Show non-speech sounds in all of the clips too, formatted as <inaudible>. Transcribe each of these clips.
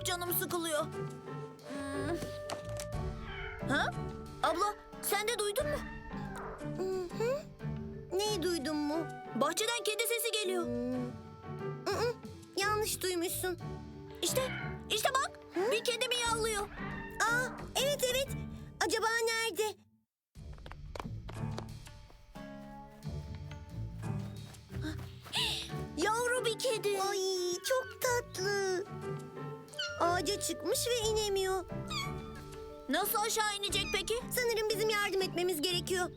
çok canım sıkılıyor. Hmm. Ha? Abla sen de duydun mu? Hı hı. Neyi duydun mu? Bahçeden kedi sesi geliyor. Hı hı. Yanlış duymuşsun. İşte, işte bak. Bir kedi miyavlıyor. Aa, evet evet. Acaba nerede? <gasps> Yavru bir kedi. Ay çok tatlı. Ağaca çıkmış ve inemiyor. Nasıl aşağı inecek peki? Sanırım bizim yardım etmemiz gerekiyor.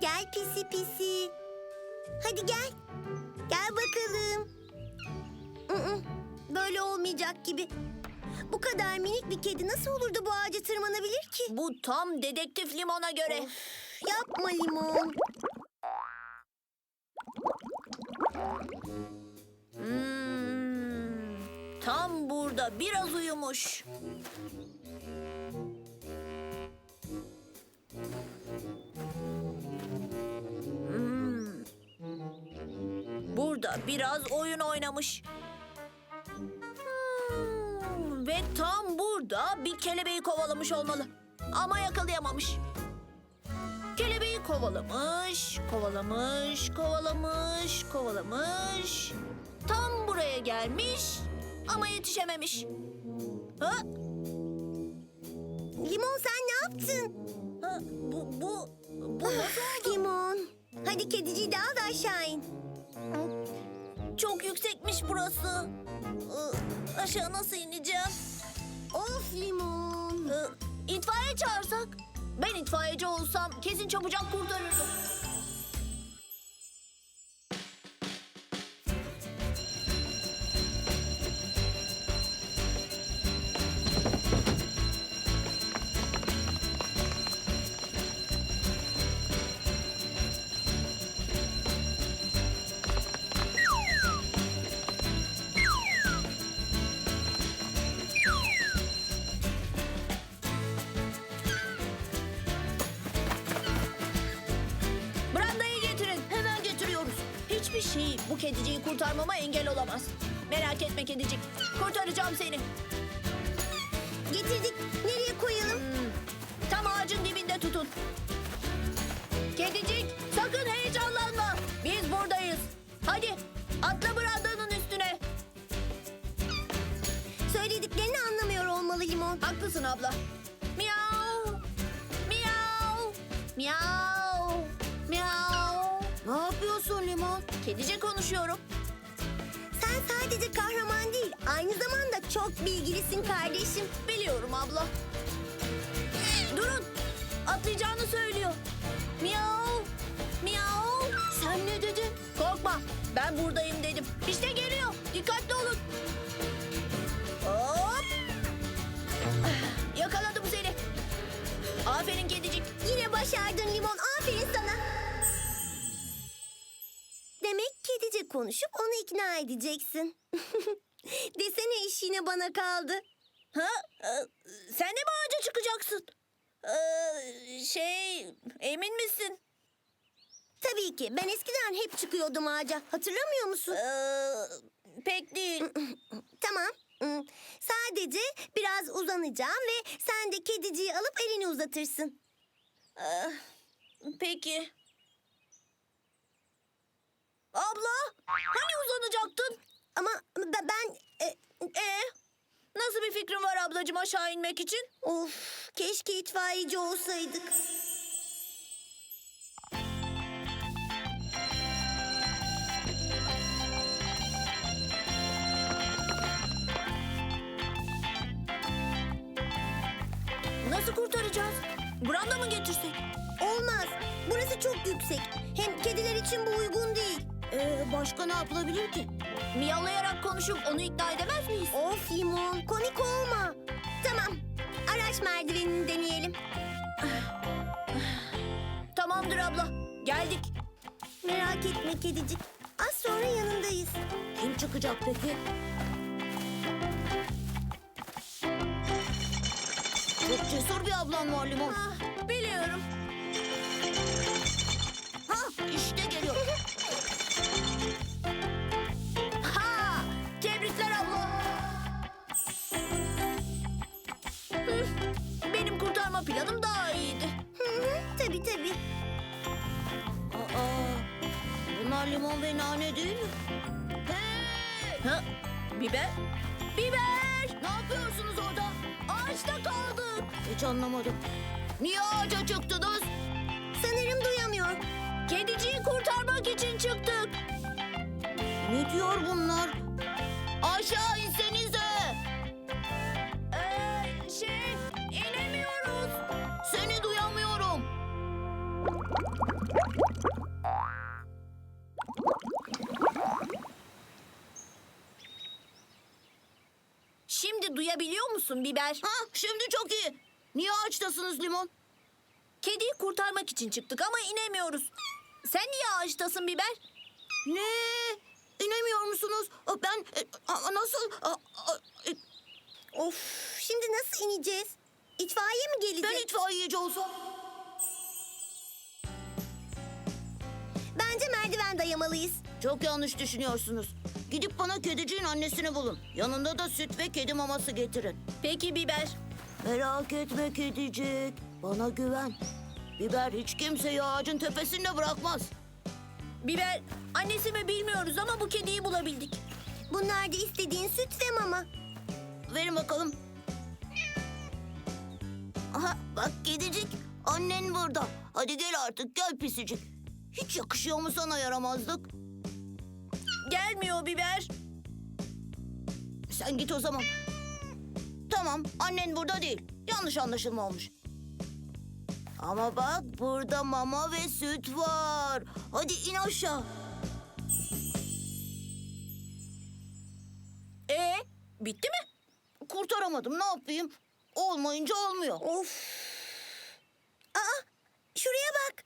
Gel pisi pisi. Hadi gel. Gel bakalım. Mm-mm, Böyle olmayacak gibi. Bu kadar minik bir kedi nasıl olur da bu ağaca tırmanabilir ki? Bu tam dedektif limona göre. Yapma limon. Hmm, tam burada biraz uyumuş. Hmm. Burada biraz oyun oynamış. Hmm, ve tam burada bir kelebeği kovalamış olmalı. Ama yakalayamamış. Kelebeği kovalamış, kovalamış, kovalamış, kovalamış. Tam buraya gelmiş ama yetişememiş. Ha? Limon sen ne yaptın? Ha, bu, bu, bu nasıl? Limon. Hadi kediciyi de al da aşağı in. Çok yüksekmiş burası. Ee, Aşağı nasıl ineceğim? Of limon. Ee, İtfaiye çağırsak? Ben itfaiyeci olsam kesin çabucak kurtarırdım. Şey bu kediciyi kurtarmama engel olamaz. Merak etme kedicik. Kurtaracağım seni. Getirdik. Nereye koyalım? Hmm, Tam ağacın dibinde tutun. Kedicik sakın heyecanlanma. Biz buradayız. Hadi atla brandanın üstüne. Söylediklerini anlamıyor olmalı limon. Haklısın abla. Miau. Miau. Miau. Miau. Kedice konuşuyorum. Sen sadece kahraman değil, aynı zamanda çok bilgilisin kardeşim. Biliyorum abla. Durun. Atlayacağını söylüyor. Miau. Miau. Sen ne dedin? Korkma. Ben buradayım dedim. İşte geliyor. Dikkatli olun. Hop. Yakaladım seni. Aferin kedicik. Yine başardın limon, aferin sana. Konuşup onu ikna edeceksin. <laughs> Desene iş yine bana kaldı. Ha? Ee, Sen de mi ağaca çıkacaksın? Ee, şey, emin misin? Tabii ki, ben eskiden hep çıkıyordum ağaca. Hatırlamıyor musun? Ee, pek değil. <clears throat> Tamam. Hmm, Sadece biraz uzanacağım ve sen de kediciyi alıp elini uzatırsın. Ee, peki. Abla, hani uzanacaktın? Ama be- ben... e, Ee, nasıl bir fikrin var ablacığım aşağı inmek için? of, keşke itfaiyeci olsaydık. Nasıl kurtaracağız? Branda mı getirsek? Olmaz. Burası çok yüksek. Hem kediler için bu uygun değil. Ee, başka ne yapılabilir ki? Miyavlayarak konuşup onu ikna edemez miyiz? Of limon, komik olma. Tamam, araç merdivenini deneyelim. Tamamdır abla, geldik. Merak etme kedicik. Az sonra yanındayız. Kim çıkacak peki? Çok cesur bir ablam var Limon. Ah, biliyorum. Ha, işte biber, limon ve nane değil mi? Hey! Ha? Biber? Biber! Ne yapıyorsunuz orada? Ağaçta kaldık. Hiç anlamadım. Niye ağaca çıktınız? Sanırım duyamıyor. Kediciyi kurtarmak için çıktık. Ne diyor bunlar? Aşağı insenize. Ee, şey, inemiyoruz. Seni duyamıyorum. Şimdi duyabiliyor musun Biber? Ha, şimdi çok iyi. Niye ağaçtasınız Limon? Kediyi kurtarmak için çıktık ama inemiyoruz. Sen niye ağaçtasın Biber? Ne? İnemiyor musunuz? Ben nasıl? Of, şimdi nasıl ineceğiz? İtfaiye mi gelecek? Ben itfaiyeci olsam. Bence merdiven dayamalıyız. Çok yanlış düşünüyorsunuz. Gidip bana kediciğin annesini bulun. Yanında da süt ve kedi maması getirin. Peki Biber. Merak etme kedicik. Bana güven. Biber hiç kimseyi ağacın tepesinde bırakmaz. Biber, annesi mi bilmiyoruz ama bu kediyi bulabildik. Bunlar da istediğin süt ve mama. Verin bakalım. Aha bak kedicik. Annen burada. Hadi gel artık gel pisicik. Hiç yakışıyor mu sana yaramazlık? Gelmiyor biber. Sen git o zaman. Tamam annen burada değil. Yanlış anlaşılma olmuş. Ama bak burada mama ve süt var. Hadi in aşağı. Ee, bitti mi? Kurtaramadım ne yapayım? Olmayınca olmuyor. Of. Aa, şuraya bak.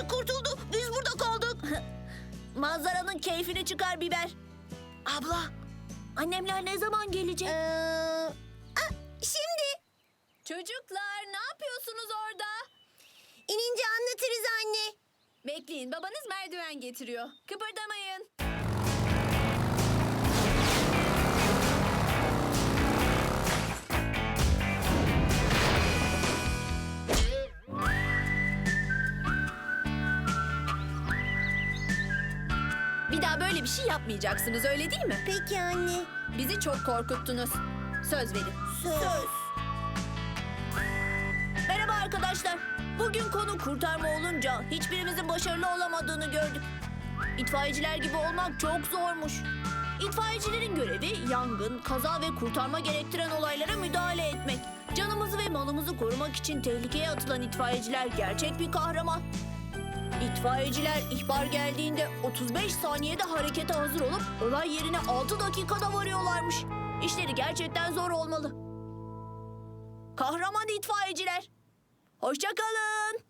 Kedicik kurtuldu. Biz burada kaldık. <laughs> Manzaranın keyfini çıkar biber. Abla, annemler ne zaman gelecek? Ee, ah, şimdi Çocuklar ne yapıyorsunuz orada? inince anlatırız anne. Bekleyin babanız merdiven getiriyor. Kıpırdamayın. Bir daha böyle bir şey yapmayacaksınız öyle değil mi? Peki anne. Bizi çok korkuttunuz. Söz verin. Söz. Merhaba arkadaşlar. Bugün konu kurtarma olunca hiçbirimizin başarılı olamadığını gördük. İtfaiyeciler gibi olmak çok zormuş. İtfaiyecilerin görevi yangın, kaza ve kurtarma gerektiren olaylara müdahale etmek. Canımızı ve malımızı korumak için tehlikeye atılan itfaiyeciler gerçek bir kahraman. İtfaiyeciler ihbar geldiğinde 35 saniyede harekete hazır olup olay yerine 6 dakikada varıyorlarmış. İşleri gerçekten zor olmalı. Kahraman itfaiyeciler. Hoşça kalın.